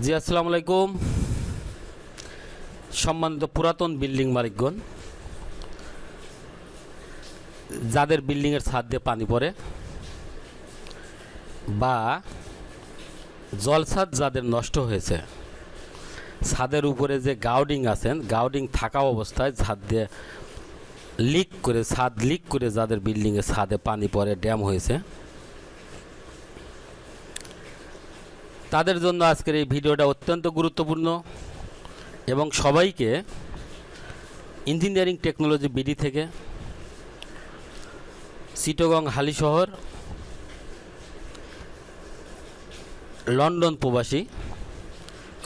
জি, আসসালামু আলাইকুম। সম্মানিত পুরাতন বিল্ডিং মালিকগণ, যাদের বিল্ডিংয়ের ছাদ দিয়ে পানি পড়ে, বা জলছাদ যাদের নষ্ট হয়েছে, ছাদের উপরে যে গাউডিং আছেন, গাউডিং থাকা অবস্থায় ছাদ দিয়ে লিক করে, ছাদ লিক করে যাদের বিল্ডিংয়ে ছাদে পানি পড়ে, ড্যাম হয়েছে। তাদের জন্য আজকের এই ভিডিওটা অত্যন্ত গুরুত্বপূর্ণ এবং সবাইকে ইঞ্জিনিয়ারিং টেকনোলজি বিডি থেকে চিটগং হালি শহর, লন্ডন প্রবাসী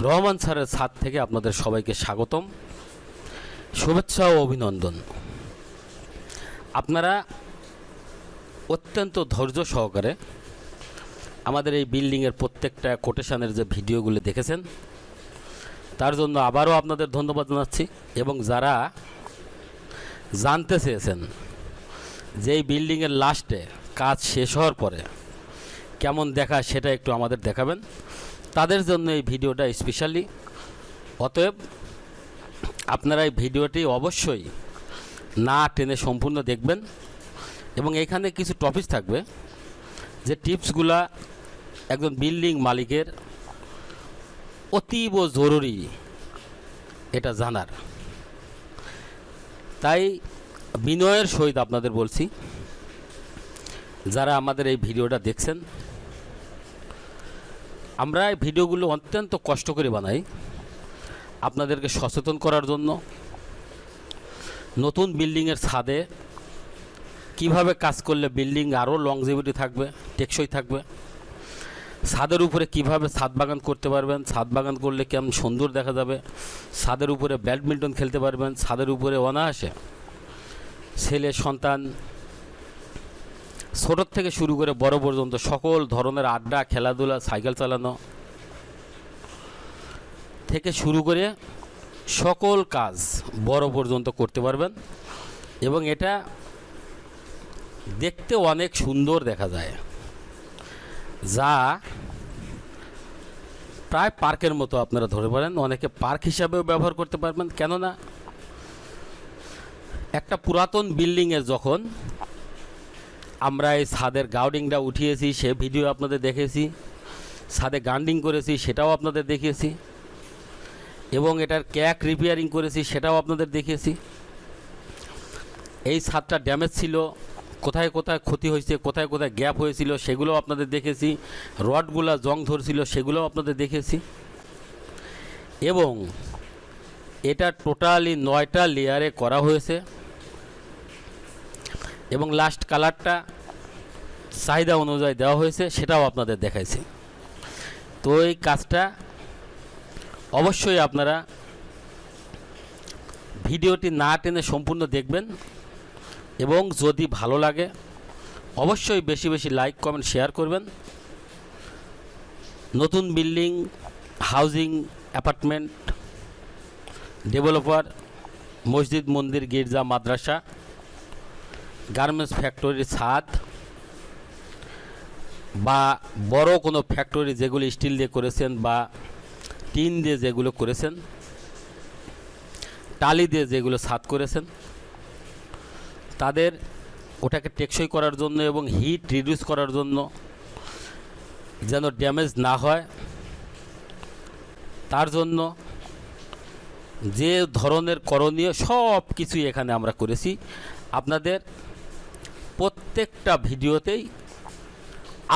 রহমান স্যারের ছাদ থেকে আপনাদের সবাইকে স্বাগতম, শুভেচ্ছা ও অভিনন্দন। আপনারা অত্যন্ত ধৈর্য সহকারে আমাদের এই বিল্ডিংয়ের প্রত্যেকটা কোটেশনের যে ভিডিওগুলো দেখেছেন, তার জন্য আবারও আপনাদের ধন্যবাদ জানাচ্ছি এবং যারা জানতে চেয়েছেন যে এই বিল্ডিংয়ের লাস্টে কাজ শেষ হওয়ার পরে কেমন দেখা সেটা একটু আমাদের দেখাবেন, তাদের জন্য এই ভিডিওটা স্পেশালি অতএব আপনারা এই ভিডিওটি অবশ্যই না টেনে সম্পূর্ণ দেখবেন এবং এখানে কিছু টপিক থাকবে যে টিপসগুলা একজন বিল্ডিং মালিকের অতীব জরুরি এটা জানার। তাই বিনয়ের সহিত আপনাদের বলছি, যারা আমাদের এই ভিডিওটা দেখছেন, আমরা এই ভিডিওগুলো অত্যন্ত কষ্ট করে বানাই আপনাদেরকে সচেতন করার জন্য, নতুন বিল্ডিংয়ের ছাদে কীভাবে কাজ করলে বিল্ডিং আরও লংজিভিটি থাকবে, টেকসই থাকবে। ছাদের উপরে কীভাবে ছাদ বাগান করতে পারবেন? ছাদ বাগান করলে কেমন সুন্দর দেখা যাবে? ছাদের উপরে ব্যাডমিন্টন খেলতে পারবেন। ছাদের উপরে অনায়াসে ছেলে, সন্তান ছোটোর থেকে শুরু করে বড় পর্যন্ত সকল ধরনের আড্ডা, খেলাধুলা, সাইকেল চালানো থেকে শুরু করে সকল কাজ বড় পর্যন্ত করতে পারবেন এবং এটা দেখতে অনেক সুন্দর দেখা যায়। যা প্রায় পার্কের মতো আপনারা ধরে পারেন অনেকে পার্ক হিসাবেও ব্যবহার করতে পারবেন, কেননা একটা পুরাতন বিল্ডিংয়ের যখন আমরা এই ছাদের গাউডিংটা উঠিয়েছি, সে ভিডিও আপনাদের দেখেছি, ছাদে গান্ডিং করেছি, সেটাও আপনাদের দেখিয়েছি, এবং এটার ক্যাক রিপেয়ারিং করেছি, সেটাও আপনাদের দেখিয়েছি। এই ছাদটা ড্যামেজ ছিল কোথায় কোথায় ক্ষতি হয়েছে, কোথায় কোথায় গ্যাপ হয়েছিল সেগুলো আপনাদের দেখেছি। রডগুলা জং ধরছিল, সেগুলোও আপনাদের দেখেছি। এবং এটা টোটালি নয়টা লেয়ারে করা হয়েছে। এবং লাস্ট কালারটা চাহিদা অনুযায়ী দেওয়া হয়েছে, সেটাও আপনাদের দেখাইছি। তো এই কাজটা অবশ্যই আপনারা ভিডিওটি না টেনে সম্পূর্ণ দেখবেন। এবং যদি ভালো লাগে, অবশ্যই বেশি বেশি লাইক কমেন্ট শেয়ার করবেন। নতুন বিল্ডিং হাউজিং অ্যাপার্টমেন্ট ডেভেলপার মসজিদ, মন্দির, গির্জা, মাদ্রাসা গার্মেন্টস ফ্যাক্টরির ছাদ, বা বড় কোনো ফ্যাক্টরি যেগুলো স্টিল দিয়ে করেছেন বা টিন দিয়ে যেগুলো করেছেন, টালি দিয়ে যেগুলো ছাদ করেছেন তাদের ওটাকে টেকসই করার জন্য এবং হিট রিডিউস করার জন্য যেন ড্যামেজ না হয়, তার জন্য যে ধরনের করণীয় সব কিছুই এখানে আমরা করেছি। আপনাদের প্রত্যেকটা ভিডিওতেই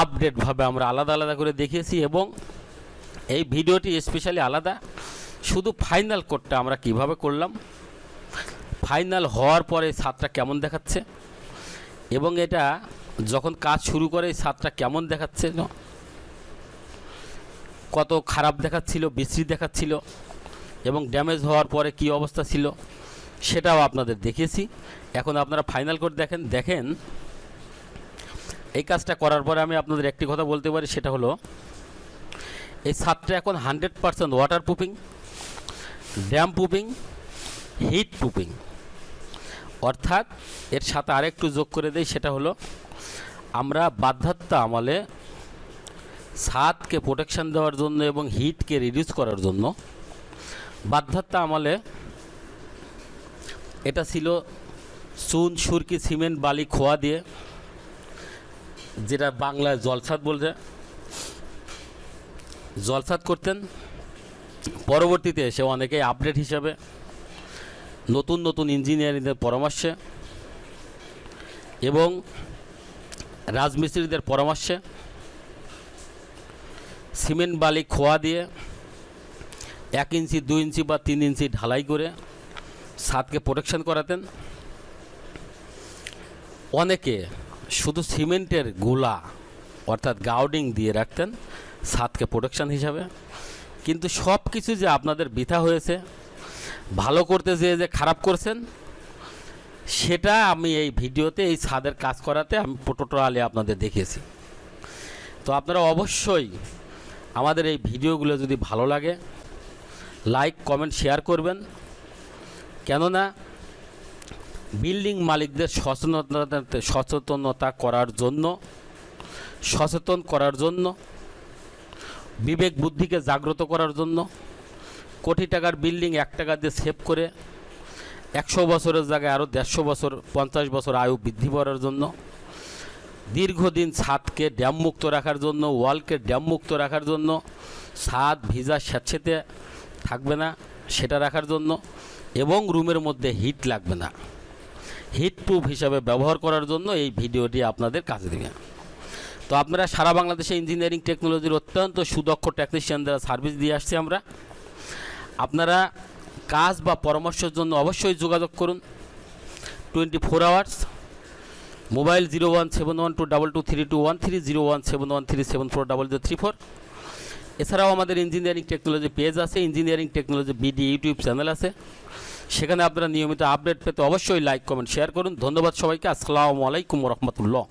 আপডেটভাবে আমরা আলাদা আলাদা করে দেখিয়েছি এবং এই ভিডিওটি স্পেশালি আলাদা। শুধু ফাইনাল কোডটা আমরা কীভাবে করলাম ফাইনাল হওয়ার পরে ছাদটা কেমন দেখাচ্ছে? এবং এটা যখন কাজ শুরু করে ছাদটা কেমন দেখাচ্ছে কত খারাপ দেখাচ্ছিল, বিশ্রী দেখাচ্ছিল, এবং ড্যামেজ হওয়ার পরে কি অবস্থা ছিল, সেটাও আপনাদের দেখিয়েছি। এখন আপনারা ফাইনাল করে দেখেন দেখেন। এই কাজটা করার পরে আমি আপনাদের একটি কথা বলতে পারি, সেটা হলো, এই ছাদটা এখন hundred percent water proofing damp proofing heat proofing অর্থাৎ এর সাথে আরেকটু যোগ করে দেই, সেটা হলো আমরা বাধ্যতা আমলে ছাদকে প্রোটেকশান দেওয়ার জন্য এবং হিটকে রিডিউস করার জন্য বাধ্যতা আমলে এটা ছিল চুন, সুরকি, সিমেন্ট, বালি, খোয়া দিয়ে, যেটা বাংলায় জলসাদ বলছে জলসাদ করতেন। পরবর্তীতে এসে অনেকেই আপডেট হিসাবে নতুন নতুন ইঞ্জিনিয়ারিংদের পরামর্শে এবং রাজমিস্ত্রিদের পরামর্শে সিমেন্ট বালি খোয়া দিয়ে এক ইঞ্চি, দুই ইঞ্চি বা তিন ইঞ্চি ঢালাই করে ছাদকে প্রোটেকশন করাতেন। অনেকে শুধু সিমেন্টের গোলা অর্থাৎ গাউডিং দিয়ে রাখতেন, ছাদকে প্রোটেকশন হিসাবে। কিন্তু সব কিছু যে আপনাদের বৃথা হয়েছে ভালো করতে যেয়ে যে খারাপ করছেন, সেটা আমি এই ভিডিওতে, এই ছাদের কাজ করাতে আমি টোটালি আপনাদের দেখিয়েছি। তো আপনারা অবশ্যই আমাদের এই ভিডিওগুলো যদি ভালো লাগে লাইক কমেন্ট শেয়ার করবেন। কেননা বিল্ডিং মালিকদের সচেতনতা সচেতনতা করার জন্য, সচেতন করার জন্য, বিবেক বুদ্ধিকে জাগ্রত করার জন্য কোটি টাকার বিল্ডিং এক টাকা দিয়ে সেভ করে একশো বছরের জায়গায় আরও দেড়শো বছর, পঞ্চাশ বছর আয়ু বৃদ্ধি করার জন্য, দীর্ঘদিন ছাদকে ড্যাম মুক্ত রাখার জন্য ওয়ালকে ড্যাম মুক্ত রাখার জন্য, ছাদ, ভিজা স্যাঁতসেঁতে থাকবে না, সেটা রাখার জন্য এবং রুমের মধ্যে হিট লাগবে না। হিট প্রুফ হিসাবে ব্যবহার করার জন্য এই ভিডিওটি আপনাদের কাজে দেবে। তো আপনারা সারা বাংলাদেশে ইঞ্জিনিয়ারিং টেকনোলজির অত্যন্ত সুদক্ষ টেকনিশিয়ান দ্বারা সার্ভিস দিয়ে আসছি আমরা। আপনারা কাজ বা পরামর্শের জন্য অবশ্যই যোগাযোগ করুন। Twenty four hours mobile zero one seven one two double two three two one three zero one seven one three seven four double zero three four এছাড়াও আমাদের ইঞ্জিনিয়ারিং টেকনোলজি পেজ আছে engineering technology BD YouTube channel আছে। সেখানে আপনারা নিয়মিত update পেতে অবশ্যই like comment share করুন। ধন্যবাদ সবাইকে। আসসালামু আলাইকুম রহমতুল্লাহ।